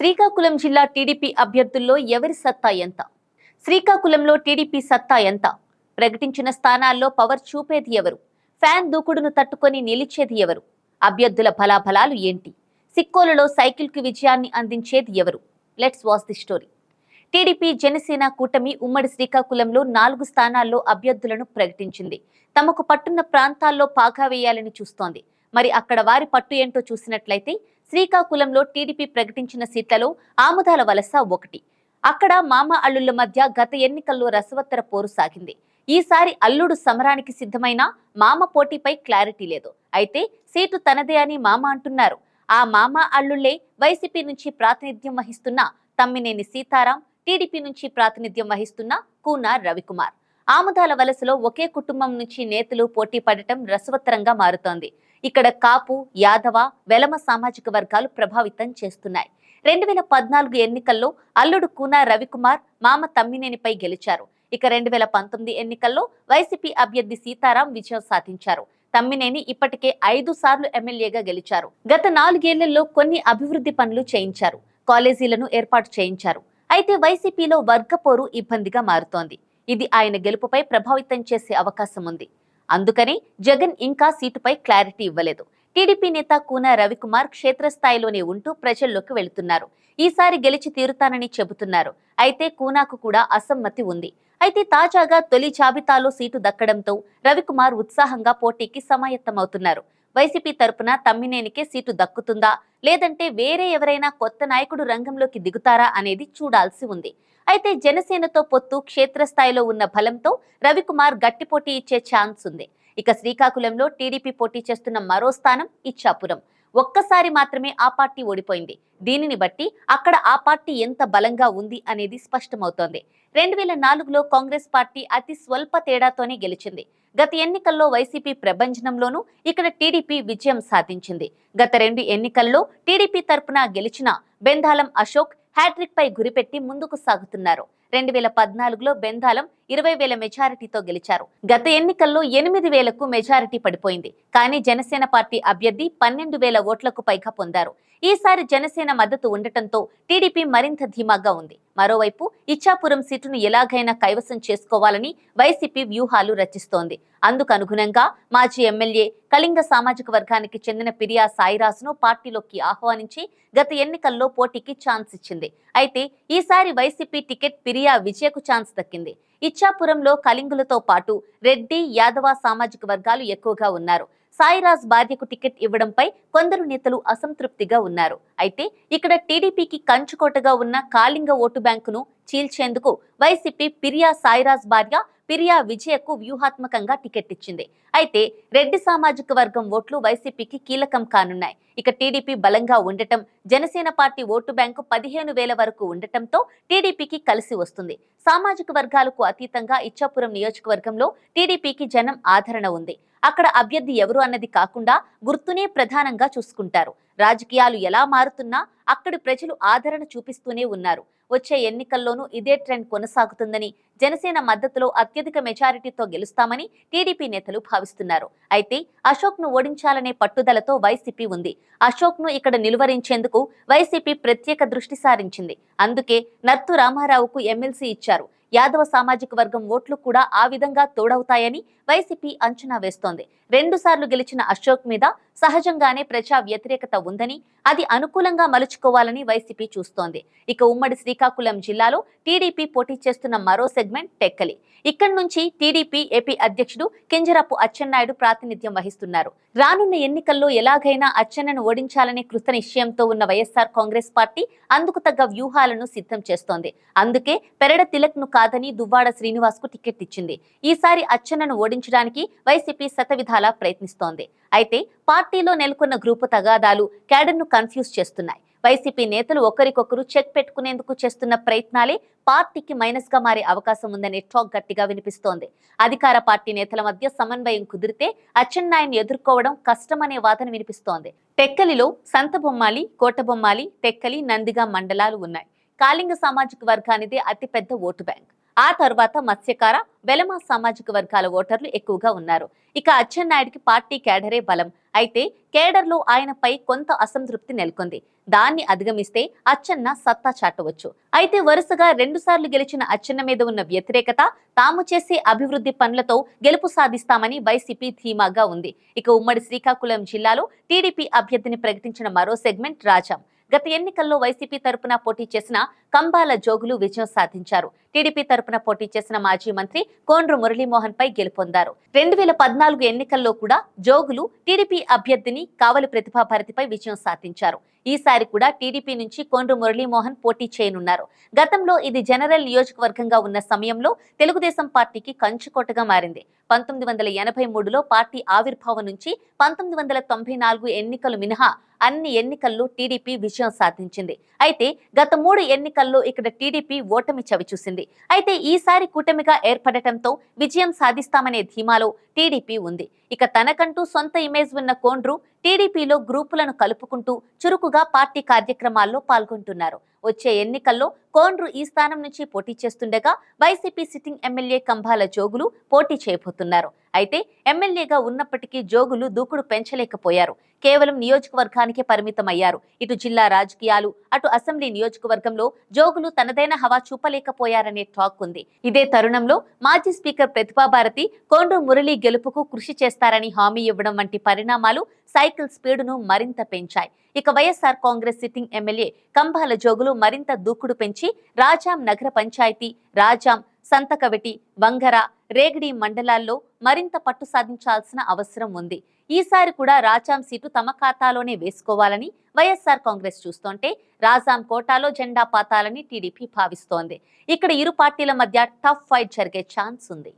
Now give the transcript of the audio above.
శ్రీకాకుళం జిల్లా టీడీపీ అభ్యర్థుల్లో ఎవరి సత్తా ఎంత? శ్రీకాకుళంలో టీడీపీ సత్తా ఎంత? ప్రకటించిన స్థానాల్లో పవర్ చూపేది ఎవరు? ఫ్యాన్ దూకుడును తట్టుకొని నిలిచేది ఎవరు? అభ్యర్థుల ఫలాఫలాలు ఏంటి? సిక్కోలలో సైకిల్కి విజయాన్ని అందించేది ఎవరు? Let's watch the story. TDP Janasena కూటమి ఉమ్మడి శ్రీకాకుళంలో నాలుగు స్థానాల్లో అభ్యర్థులను ప్రకటించింది. తమకు పట్టున్న ప్రాంతాల్లో పాగా వేయాలని చూస్తోంది. మరి అక్కడ వారి పట్టు ఏంటో చూసినట్లయితే శ్రీకాకుళంలో టీడీపీ ప్రకటించిన సీట్లలో ఆముదాల వలస ఒకటి. అక్కడ మామ అల్లుళ్ళ మధ్య గత ఎన్నికల్లో రసవత్తర పోరు సాగింది. ఈసారి అల్లుడు సమరానికి సిద్ధమైన మామ పోటీపై క్లారిటీ లేదు. అయితే సీటు తనదే అని మామ అంటున్నారు. ఆ మామ అల్లుళ్ళే వైసీపీ నుంచి ప్రాతినిధ్యం వహిస్తున్న తమ్మినేని సీతారాం టీడీపీ నుంచి ప్రాతినిధ్యం వహిస్తున్న కూనార్ రవికుమార్. ఆముదాల వలసలో ఒకే కుటుంబం నుంచి నేతలు పోటీ పడటం రసవత్తరంగా మారుతోంది. ఇక్కడ కాపు యాదవ వెలమ సామాజిక వర్గాలు ప్రభావితం చేస్తున్నాయి. రెండు వేల పద్నాలుగు ఎన్నికల్లో అల్లుడు కూన రవికుమార్ మామ తమ్మినేనిపై గెలిచారు. ఇక రెండు వేల పంతొమ్మిది ఎన్నికల్లో వైసీపీ అభ్యర్థి సీతారాం విజయం సాధించారు. తమ్మినేని ఇప్పటికే ఐదు సార్లు ఎమ్మెల్యేగా గెలిచారు. గత నాలుగేళ్ళలో కొన్ని అభివృద్ధి పనులు చేయించారు. కాలేజీలను ఏర్పాటు చేయించారు. అయితే వైసీపీలో వర్గపోరు ఇబ్బందిగా మారుతోంది. ఇది ఆయన గెలుపుపై ప్రభావితం చేసే అవకాశం ఉంది. అందుకని జగన్ ఇంకా సీటుపై క్లారిటీ ఇవ్వలేదు. టీడీపీ నేత కూన రవికుమార్ క్షేత్రస్థాయిలోనే ఉంటూ ప్రజల్లోకి వెళుతున్నారు. ఈసారి గెలిచి తీరుతానని చెబుతున్నారు. అయితే కూనాకు కూడా అసమ్మతి ఉంది. అయితే తాజాగా తొలి జాబితాలో సీటు దక్కడంతో రవికుమార్ ఉత్సాహంగా పోటీకి సమాయత్తమవుతున్నారు. వైసీపీ తరపున తమ్మినేనికే సీటు దక్కుతుందా? లేదంటే వేరే ఎవరైనా కొత్త నాయకుడు రంగంలోకి దిగుతారా అనేది చూడాల్సి ఉంది. అయితే జనసేనతో పొత్తు క్షేత్రస్థాయిలో ఉన్న బలంతో రవికుమార్ గట్టి పోటీ ఇచ్చే ఛాన్స్ ఉంది. ఇక శ్రీకాకుళంలో టీడీపీ పోటీ చేస్తున్న మరో స్థానం ఇచ్చాపురం. ఒక్కసారి మాత్రమే ఆ పార్టీ ఓడిపోయింది. దీనిని బట్టి అక్కడ ఆ పార్టీ ఎంత బలంగా ఉంది అనేది స్పష్టమవుతోంది. రెండు వేల నాలుగులో కాంగ్రెస్ పార్టీ అతి స్వల్ప తేడాతోనే గెలిచింది. గత ఎన్నికల్లో వైసీపీ ప్రభంజనంలోనూ ఇక్కడ టీడీపీ విజయం సాధించింది. గత రెండు ఎన్నికల్లో టీడీపీ తరపున గెలిచిన బెందాలం అశోక్ హ్యాట్రిక్ పై గురిపెట్టి ముందుకు సాగుతున్నారు. రెండు వేల పద్నాలుగులో బెందాలం ఇరవై వేల మెజారిటీతో గెలిచారు. గత ఎన్నికల్లో ఎనిమిది వేలకు మెజారిటీ పడిపోయింది. కానీ జనసేన పార్టీ అభ్యర్థి పన్నెండు వేల ఓట్లకు పైగా పొందారు. ఈసారి జనసేన మద్దతు ఉండటంతో టీడీపీ మరింత ధీమాగా ఉంది. మరోవైపు ఇచ్చాపురం సీటును ఎలాగైనా కైవసం చేసుకోవాలని వైసీపీ వ్యూహాలు రచిస్తోంది. అందుకు అనుగుణంగా మాజీ ఎమ్మెల్యే కళింగ సామాజిక వర్గానికి చెందిన పిరియా సాయిరాజును పార్టీలోకి ఆహ్వానించి గత ఎన్నికల్లో పోటీకి ఛాన్స్ ఇచ్చింది. అయితే ఈసారి వైసీపీ టికెట్ పిరియా విజయకు ఛాన్స్ దక్కింది. ఇచ్చాపురంలో కళింగులతో పాటు రెడ్డి యాదవ సామాజిక వర్గాలు ఎక్కువగా ఉన్నారు. సాయిరాజ్ భార్యకు టికెట్ ఇవ్వడంపై కొందరు నేతలు అసంతృప్తిగా ఉన్నారు. అయితే ఇక్కడ టీడీపీకి కంచుకోటగా ఉన్న కాళింగ ఓటు బ్యాంకును చీల్చేందుకు వైసీపీ పిరియా సాయిరాజ్ భార్య పిరియా విజయకు వ్యూహాత్మకంగా టికెట్ ఇచ్చింది. అయితే రెడ్డి సామాజిక వర్గం ఓట్లు వైసీపీకి కీలకం కానున్నాయి. ఇక టీడీపీ బలంగా ఉండటం జనసేన పార్టీ ఓటు బ్యాంకు పదిహేను వేల వరకు ఉండటంతో టీడీపీకి కలిసి వస్తుంది. సామాజిక వర్గాలకు అతీతంగా ఇచ్చాపురం నియోజకవర్గంలో టీడీపీకి జనం ఆదరణ ఉంది. అక్కడ అభ్యర్థి ఎవరు అన్నది కాకుండా గుర్తునే ప్రధానంగా చూసుకుంటారు. రాజకీయాలు ఎలా మారుతున్నా అక్కడి ప్రజలు ఆదరణ చూపిస్తూనే ఉన్నారు. వచ్చే ఎన్నికల్లోనూ ఇదే ట్రెండ్ కొనసాగుతుందని జనసేన మద్దతులో అత్యధిక మెజారిటీతో గెలుస్తామని టీడీపీ నేతలు భావిస్తున్నారు. అయితే అశోక్ను ఓడించాలనే పట్టుదలతో వైసీపీ ఉంది. అశోక్ను ఇక్కడ నిలువరించేందుకు వైసీపీ ప్రత్యేక దృష్టి సారించింది. అందుకే నర్తు రామారావుకు ఎమ్మెల్సీ ఇచ్చారు. యాదవ సామాజిక వర్గం ఓట్లు కూడా ఆ విధంగా తోడవుతాయని వైసీపీ అంచనా వేస్తోంది. రెండు సార్లు గెలిచిన అశోక్ మీద సహజంగానే ప్రజా వ్యతిరేకత ఉందని అది అనుకూలంగా మలుచుకోవాలని వైసీపీ చూస్తోంది. ఇక ఉమ్మడి శ్రీకాకుళం జిల్లాలో టీడీపీ పోటీ చేస్తున్న మరో సెగ్మెంట్ టెక్కలి. ఇక్కడి నుంచి టీడీపీ ఏపీ అధ్యక్షుడు కింజరాపు అచ్చెన్నాయుడు ప్రాతినిధ్యం వహిస్తున్నారు. రానున్న ఎన్నికల్లో ఎలాగైనా అచ్చెన్నను ఓడించాలనే కృత నిశ్చయంతో ఉన్న వైఎస్ఆర్ కాంగ్రెస్ పార్టీ అందుకు తగ్గ వ్యూహాలను సిద్ధం చేస్తోంది. అందుకే పెరడ తిలక్ను కాదని దువ్వాడ శ్రీనివాస్కు టికెట్ ఇచ్చింది ఈసారి అచ్చెన్నను ఓడించడానికి వైసీపీ శతవిధాలా ప్రయత్నిస్తోంది. అయితే పార్టీలో నెలకొన్న గ్రూపు తగాదాలు క్యాడర్ను కన్ఫ్యూజ్ చేస్తున్నాయి. వైసీపీ నేతలు ఒకరికొకరు చెక్ పెట్టుకునేందుకు చేస్తున్న ప్రయత్నాలే పార్టీకి మైనస్గా మారే అవకాశం ఉందనే టాక్ గట్టిగా వినిపిస్తోంది. అధికార పార్టీ నేతల మధ్య సమన్వయం కుదిరితే అచ్చెన్నాయన్ ఎదుర్కోవడం కష్టమనే వాదన వినిపిస్తోంది. టెక్కలిలో సంతబొమ్మాలి కోటబొమ్మాలి టెక్కలి నందిగా మండలాలు ఉన్నాయి. కాళింగ సామాజిక వర్గానిదే అతిపెద్ద ఓటు బ్యాంక్. ఆ తర్వాత మత్స్యకార వెలమ సామాజిక వర్గాల ఓటర్లు ఎక్కువగా ఉన్నారు. ఇక అచ్చెన్నాయుడికి పార్టీ కేడరే బలం. అయితే కేడర్లో ఆయనపై కొంత అసంతృప్తి నెలకొంది. దాన్ని అధిగమిస్తే అచ్చెన్న సత్తా చాటవచ్చు. అయితే వరుసగా రెండుసార్లు గెలిచిన అచ్చెన్న మీద ఉన్న వ్యతిరేకత తాము చేసే అభివృద్ధి పనులతో గెలుపు సాధిస్తామని వైసీపీ ధీమాగా ఉంది. ఇక ఉమ్మడి శ్రీకాకుళం జిల్లాలో టీడీపీ అభ్యర్థిని ప్రకటించిన మరో సెగ్మెంట్ రాజాం. గత ఎన్నికల్లో వైసీపీ తరపున పోటీ చేసిన కంబాల జోగులు విజయం సాధించారు. టీడీపీ తరపున పోటీ చేసిన మాజీ మంత్రి కోండ్రు మురళీమోహన్ పై గెలుపొందారు. రెండు వేల పద్నాలుగు ఎన్నికల్లో కూడా జోగులు టీడీపీ అభ్యర్థిని కావలి ప్రతిభాభారతిపై విజయం సాధించారు. ఈసారి కూడా టీడీపీ నుంచి కోండ్రు మురళీమోహన్ పోటీ చేయనున్నారు. గతంలో ఇది జనరల్ నియోజకవర్గంగా ఉన్న సమయంలో తెలుగుదేశం పార్టీకి కంచుకోటగా మారింది. పంతొమ్మిది వందల ఎనభై మూడులో పార్టీ ఆవిర్భావం నుంచి పంతొమ్మిది వందల తొంభై నాలుగు ఎన్నికలు మినహా అన్ని ఎన్నికల్లో టీడీపీ విజయం సాధించింది. అయితే గత మూడు ఎన్నికల్లో ఇక్కడ టీడీపీ ఓటమి చవిచూసింది. అయితే ఈసారి కూటమిగా ఏర్పడటంతో విజయం సాధిస్తామనే ధీమాలో టీడీపీ ఉంది. ఇక తనకంటూ సొంత ఇమేజ్ ఉన్న కోండ్రు టీడీపీలో గ్రూపులను కలుపుకుంటూ చురుకుగా పార్టీ కార్యక్రమాల్లో పాల్గొంటున్నారు. వచ్చే ఎన్నికల్లో కోండ్రు ఈ స్థానం నుంచి పోటీ చేస్తుండగా YCP sitting MLA Kambhala Jogulu పోటీ చేయబోతున్నారు. అయితే ఎమ్మెల్యేగా ఉన్నప్పటికీ జోగులు దూకుడు పెంచలేకపోయారు. కేవలం నియోజకవర్గానికే పరిమితమయ్యారు. ఇటు జిల్లా రాజకీయాలు అటు అసెంబ్లీ నియోజకవర్గంలో జోగులు తనదైన హవా చూపలేకపోయారనే టాక్ ఉంది. ఇదే తరుణంలో మాజీ స్పీకర్ ప్రతిభాభారతి కోండ్రు మురళి గెలుపుకు కృషి చేస్తారని హామీ ఇవ్వడం వంటి పరిణామాలు సైకిల్ స్పీడును మరింత పెంచాయి. ఇక YSR Congress sitting MLA Kambhala Jogulu మరింత దూకుడు పెంచి రాజాం నగర పంచాయతీ రాజాం సంతకవటి వంగర రేగడి మండలాల్లో మరింత పట్టు సాధించాల్సిన అవసరం ఉంది. ఈసారి కూడా రాజాం సీటు తమ ఖాతాలోనే వేసుకోవాలని వైఎస్ఆర్ కాంగ్రెస్ చూస్తోంటే రాజాం కోటాలో జెండా పాతాలని టీడీపీ భావిస్తోంది. ఇక్కడ ఇరు పార్టీల మధ్య టఫ్ ఫైట్ జరిగే ఛాన్స్ ఉంది.